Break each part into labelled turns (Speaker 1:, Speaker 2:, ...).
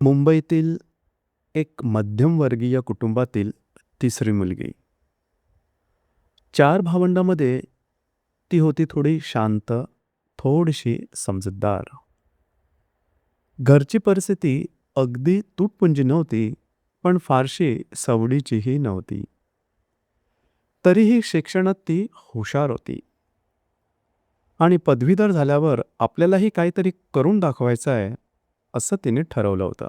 Speaker 1: मुंबईतील एक मध्यमवर्गीय कुटुंबातील तिसरी मुलगी. चार भावंडांमध्ये ती होती थोडी शांत थोडीशी समजूतदार. घरची परिस्थिती अगदी तुटपुंजी नव्हती पण फारशी सवडीचीही नव्हती. तरीही शिक्षणात ती हुशार होती. आणि पदवीधर झाल्यावर आपल्यालाही काहीतरी करून दाखवायचं आहे असं तिने ठरवलं होतं.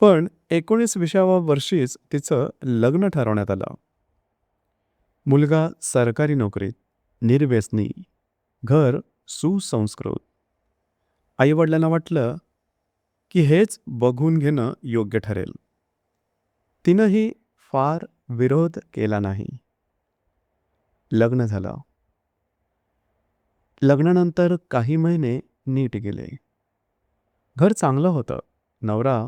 Speaker 1: पण एकोणीसविसाव्या वर्षीच तिचं लग्न ठरवण्यात आलं. मुलगा सरकारी नोकरीत निर्व्यसनी घर सुसंस्कृत. आईवडिलांना वाटलं की हेच बघून घेणं योग्य ठरेल. तिनंही फार विरोध केला नाही. लग्न झालं. लग्नानंतर काही महिने नीट गेले. घर चांगलं होतं. नवरा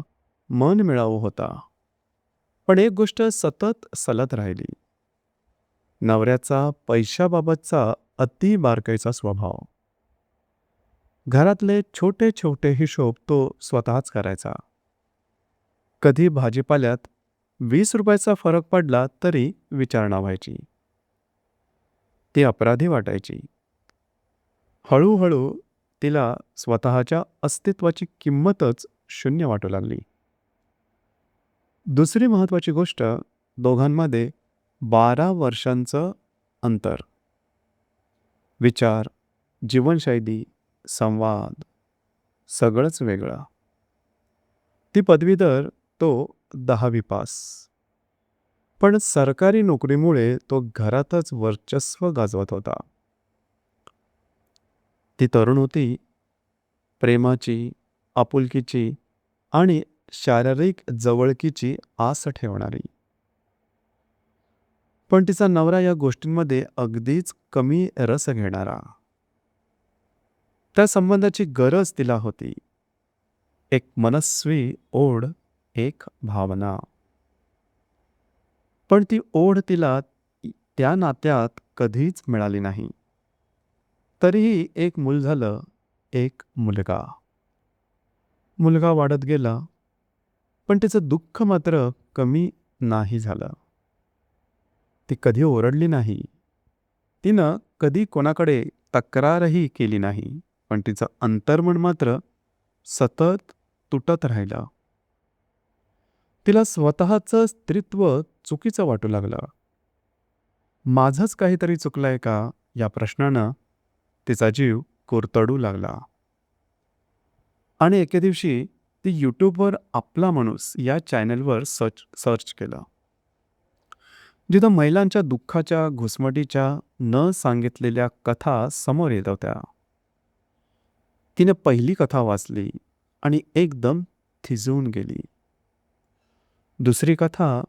Speaker 1: मन मिळावू होता. पण एक गोष्ट सतत सलत राहिली. नवऱ्याचा पैशाबाबतचा अति बारकाईचा स्वभाव. घरातले छोटे छोटे हिशोब तो स्वतःच करायचा. कधी भाजीपाल्यात वीस रुपयाचा फरक पडला तरी विचारणा व्हायची. ती अपराधी वाटायची. हळूहळू तिला स्वतःच्या अस्तित्वाची किंमतच शून्य वाटू लागली. दुसरी महत्वाची गोष्ट दोघांमध्ये बारा वर्षांचं अंतर. विचार जीवनशैली संवाद सगळंच वेगळं. ती पदवीधर तो दहावी पास. पण सरकारी नोकरीमुळे तो घरातच वर्चस्व गाजवत होता. ती तरुण होती. प्रेमाची आपुलकीची आणि शारीरिक जवळकीची आस ठेवणारी. पण तिचा नवरा या गोष्टींमध्ये अगदीच कमी रस घेणारा. त्या संबंधाची गरज तिला होती. एक मनस्वी ओढ एक भावना. पण ती ओढ तिला त्या नात्यात कधीच मिळाली नाही. तरीही एक मूल झालं एक मुलगा. मुलगा वाढत गेला पण तिचं दुःख मात्र कमी नाही झालं. ती कधी ओरडली नाही. तिनं कधी कोणाकडे तक्रारही केली नाही पण तिचं अंतर्मन मात्र सतत तुटत राहिलं. तिला स्वतःचं स्त्रीत्व चुकीचं वाटू लागलं. माझंच काहीतरी चुकलंय का या प्रश्नानं तिचा जीव कुरतडू लागला. आणि एके दिवशी ती यूट्यूबवर आपला माणूस या चॅनलवर सर्च सर्च केलं. जिथं महिलांच्या दुःखाच्या घुसमटीच्या न सांगितलेल्या कथा समोर येत होत्या. तिने पहिली कथा वाचली आणि एकदम थिजून गेली. दुसरी कथा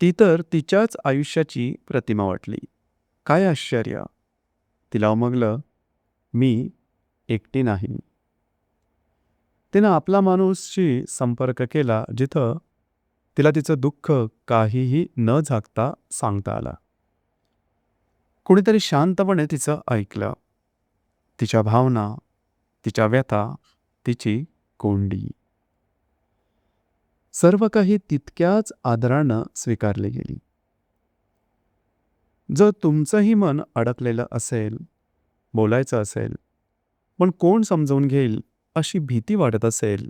Speaker 1: ती तर तिच्याच आयुष्याची प्रतिमा वाटली. काय आश्चर्य! तिला उमगलं मी एकटी नाही. तिनं आपला माणूसशी संपर्क केला जिथं तिला तिचं दुःख काहीही न झाकता सांगता आला. कुणीतरी शांतपणे तिचं ऐकलं. तिच्या भावना तिच्या व्यथा तिची कोंडी. सर्व काही तितक्याच आदरानं स्वीकारली गेली. जर तुमचंही मन अडकलेलं असेल बोलायचं असेल पण कोण समजावून घेईल अशी भीती वाटत असेल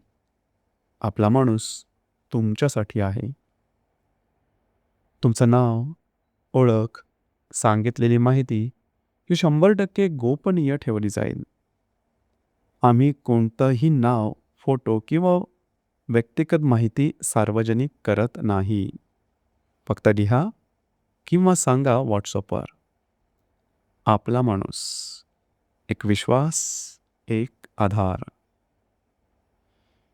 Speaker 1: आपला माणूस तुमच्यासाठी आहे. तुमचं नाव ओळख सांगितलेली माहिती ही शंभर टक्के गोपनीय ठेवली जाईल. आम्ही कोणतंही नाव फोटो किंवा व्यक्तिगत माहिती सार्वजनिक करत नाही. फक्त लिहा किंवा सांगा व्हॉट्सअपवर. आपला माणूस एक विश्वास एक आधार.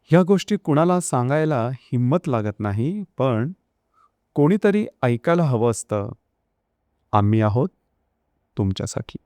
Speaker 1: ह्या गोष्टी कुणाला सांगायला हिंमत लागत नाही पण कोणीतरी ऐकायला हवं असतं. आम्ही आहोत तुमच्यासाठी.